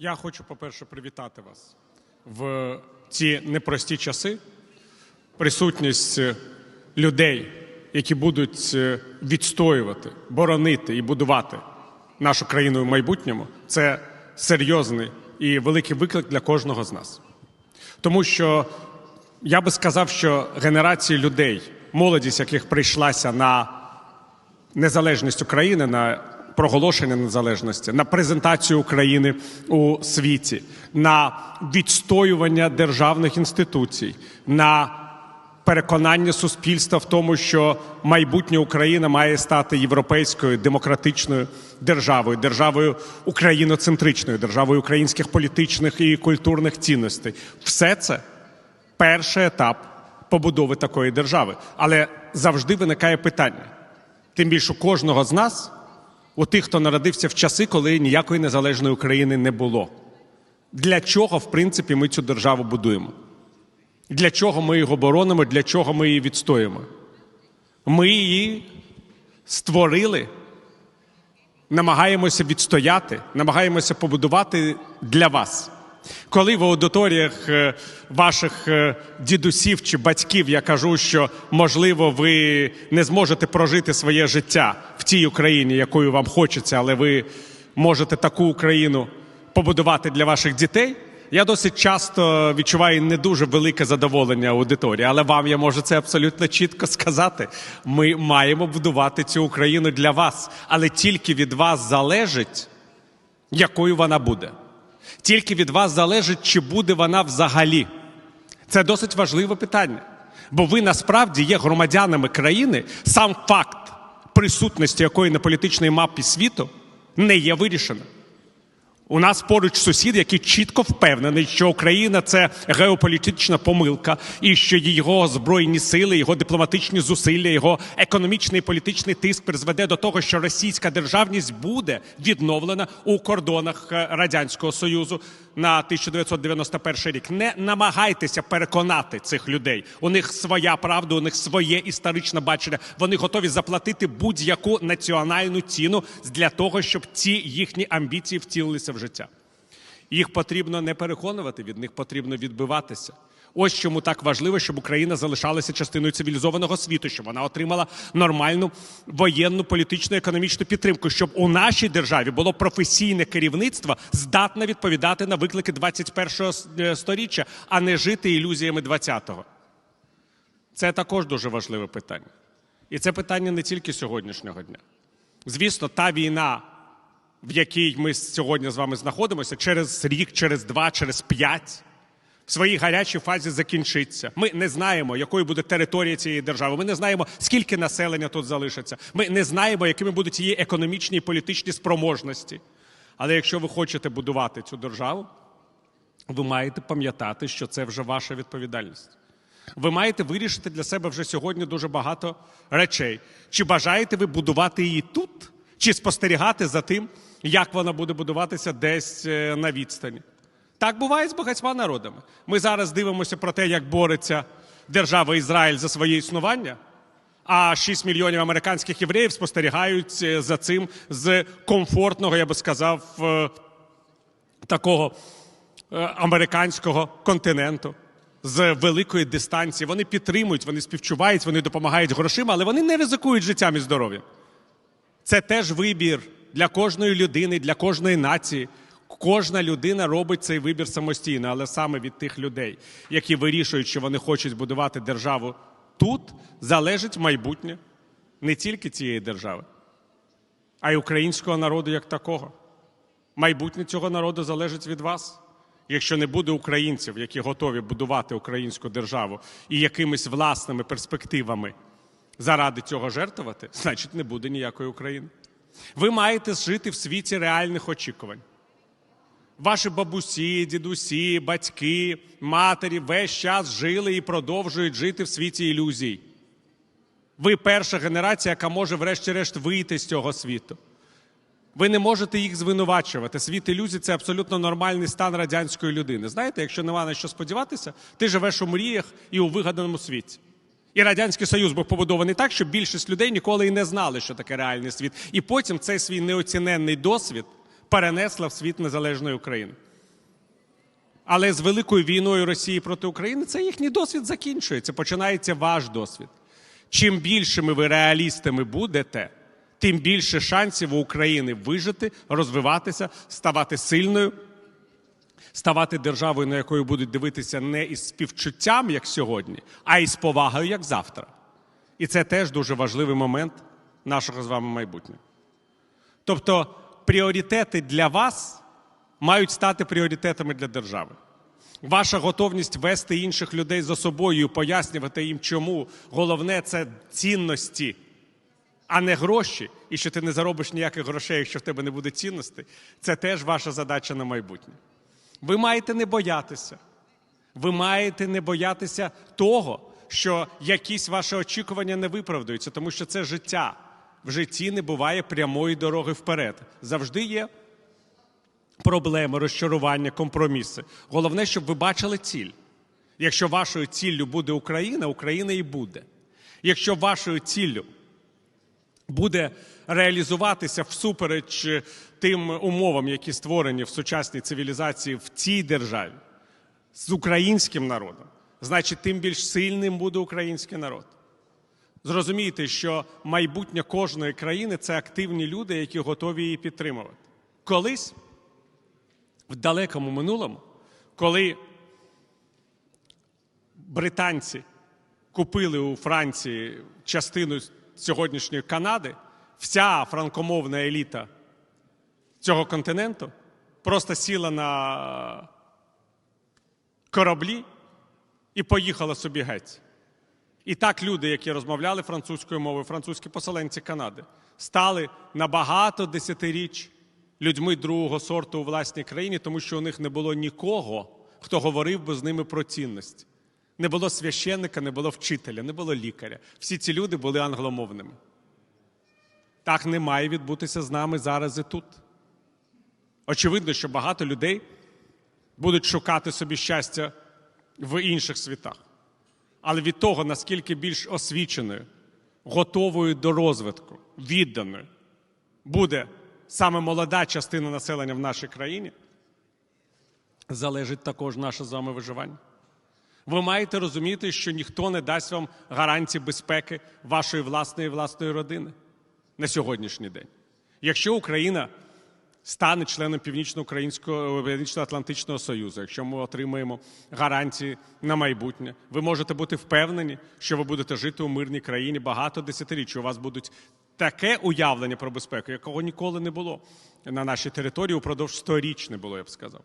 Я хочу, по-перше, привітати вас в ці непрості часи. Присутність людей, які будуть е, відстоювати, боронити і будувати нашу країну в майбутньому, це серйозний і великий виклик для кожного з нас. Тому що я би сказав, що генерації людей, молодість, яких прийшлася на незалежність України, на проголошення незалежності, на презентацію України у світі, на відстоювання державних інституцій, на переконання суспільства в тому, що майбутнє Україна має стати європейською демократичною державою, державою україноцентричною, державою українських політичних і культурних цінностей. Все це перший етап побудови такої держави. Але завжди виникає питання. Тим більше кожного з нас, у тих, хто народився в часи, коли ніякої незалежної України не було. Для чого, в принципі, ми цю державу будуємо? Для чого ми його боронимо, для чого ми її відстоїмо? Ми її створили, намагаємося відстояти, намагаємося побудувати для вас. Коли в аудиторіях е, ваших е, дідусів чи батьків я кажу, що можливо ви не зможете прожити своє життя в тій Україні, якою вам хочеться, але ви можете таку Україну побудувати для ваших дітей. Я досить часто відчуваю не дуже велике задоволення аудиторії, але вам я можу це абсолютно чітко сказати. Ми маємо будувати цю Україну для вас, але тільки від вас залежить, якою вона буде. Тільки від вас залежить, чи буде вона взагалі. Це досить важливе питання. Бо ви насправді є громадянами країни, сам факт присутності якої на політичній мапі світу не є вирішеним. У нас поруч сусід, який чітко впевнений, що Україна це геополітична помилка, і що його збройні сили, його дипломатичні зусилля, його економічний і політичний тиск призведе до того, що російська державність буде відновлена у кордонах е, радянського союзу на 1991 рік. Не намагайтеся переконати цих людей. У них своя правда, у них своє історичне бачення. Вони готові заплатити будь-яку національну ціну для того, щоб ці їхні амбіції втілилися в життя. Їх потрібно не переконувати, від них потрібно відбиватися. Ось чому так важливо, щоб Україна залишалася частиною цивілізованого світу, щоб вона отримала нормальну воєнну, політичну, економічну підтримку, щоб у нашій державі було професійне керівництво, здатне відповідати на виклики 21-го е, сторіччя, а не жити ілюзіями 20-го. Це також дуже важливе питання. І це питання не тільки сьогоднішнього дня. Звісно, та війна, в якій ми сьогодні з вами знаходимося, через рік, через два, через п'ять, своїй гарячій фазі закінчиться. Ми не знаємо, якою буде територія цієї держави. Ми не знаємо, скільки населення тут залишиться. Ми не знаємо, якими будуть її економічні і політичні спроможності. Але якщо ви хочете будувати цю державу, ви маєте пам'ятати, що це вже ваша відповідальність. Ви маєте вирішити для себе вже сьогодні дуже багато речей. Чи бажаєте ви будувати її тут, чи спостерігати за тим, як вона буде будуватися десь е, на відстані? Так буває з багатьма народами. Ми зараз дивимося про те, як бореться держава Ізраїль за своє існування. А 6 мільйонів американських євреїв спостерігають е, за цим з комфортного, я би сказав, е, такого е, американського континенту з великої дистанції. Вони підтримують, вони співчувають, вони допомагають грошима, але вони не ризикують життям і здоров'ям. Це теж вибір для кожної людини, для кожної нації. Кожна людина робить цей вибір самостійно, але саме від тих людей, які вирішують, що вони хочуть будувати державу тут, залежить майбутнє не тільки цієї держави, а й українського народу як такого. Майбутнє цього народу залежить від вас. Якщо не буде українців, які готові будувати українську державу і якимись власними перспективами заради цього жертвувати, значить не буде ніякої України. Ви маєте жити в світі реальних очікувань. Ваші бабусі, дідусі, батьки, матері весь час жили і продовжують жити в світі ілюзій. Ви перша генерація, яка може, врешті-решт, вийти з цього світу. Ви не можете їх звинувачувати. Світ ілюзій це абсолютно нормальний стан радянської людини. Знаєте, якщо нема на що сподіватися, ти живеш у мріях і у вигаданому світі. І Радянський Союз був побудований так, щоб більшість людей ніколи і не знали, що таке реальний світ. І потім цей свій неоціненний досвід перенесла в світ незалежної України. Але з великою війною Росії проти України це їхній досвід закінчується. Починається ваш досвід. Чим більшими ви реалістами будете, тим більше шансів у України вижити, розвиватися, ставати сильною, ставати державою, на якою будуть дивитися не із співчуттям, як сьогодні, а із повагою, як завтра. І це теж дуже важливий момент нашого з вами майбутнього. Тобто пріоритети для вас мають стати пріоритетами для держави. Ваша готовність вести інших людей за собою, пояснювати їм, чому головне це цінності, а не гроші, і що ти не заробиш ніяких грошей, якщо в тебе не буде цінностей, це теж ваша задача на майбутнє. Ви маєте не боятися. Ви маєте не боятися того, що якісь ваші очікування не виправдаються, тому що це життя. В житті не буває прямої дороги вперед. Завжди є проблеми, розчарування, компроміси. Головне, щоб ви бачили ціль. Якщо вашою ціллю буде Україна, Україна і буде. Якщо вашою ціллю буде реалізуватися всупереч тим умовам, які створені в сучасній цивілізації в цій державі з українським народом, значить, тим більш сильним буде український народ. Зрозумійте, що майбутнє кожної країни це активні люди, які готові її підтримувати. Колись в далекому минулому, коли британці купили у Франції частину сьогоднішньої Канади, вся франкомовна еліта цього континенту просто сіла на кораблі і поїхала собі геть. І так люди, які розмовляли французькою мовою, французькі поселенці Канади, стали на багато десятиріч людьми другого сорту у власній країні, тому що у них не було нікого, хто говорив би з ними про цінності. Не було священника, не було вчителя, не було лікаря. Всі ці люди були англомовними. Так не має відбутися з нами зараз і тут. Очевидно, що багато людей будуть шукати собі щастя в інших світах. Але від того, наскільки більш освіченою, готовою до розвитку, відданою буде саме молода частина населення в нашій країні, залежить також наше з вами виживання. Ви маєте розуміти, що ніхто не дасть вам гарантії безпеки вашої власної власної родини на сьогоднішній день. Якщо Україна стане членом Північно-Українського Північно-Атлантичного Союзу, якщо ми отримаємо гарантії на майбутнє, ви можете бути впевнені, що ви будете жити у мирній країні багато десятиріч. У вас будуть таке уявлення про безпеку, якого ніколи не було на нашій території упродовж сторіч не було, я б сказав.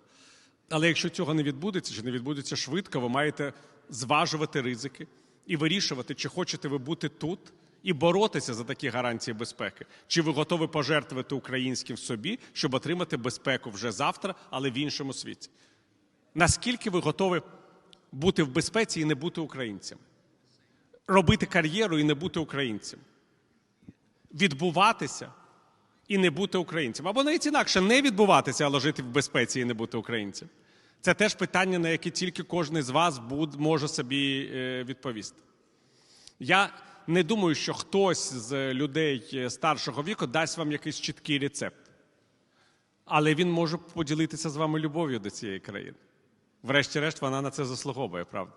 Але якщо цього не відбудеться, чи не відбудеться швидко, ви маєте зважувати ризики і вирішувати, чи хочете ви бути тут і боротися за такі гарантії безпеки, чи ви готові пожертвувати українським собі, щоб отримати безпеку вже завтра, але в іншому світі. Наскільки ви готові бути в безпеці і не бути українцем? Робити кар'єру і не бути українцем? Відбуватися і не бути українцем. Або навіть інакше не відбуватися, але жити в безпеці і не бути українцем. Це теж питання, на яке тільки кожен з вас може собі е, відповісти. Я не думаю, що хтось з людей е, старшого віку дасть вам якийсь чіткий рецепт. Але він може поділитися з вами любов'ю до цієї країни. Врешті-решт, вона на це заслуговує, правда?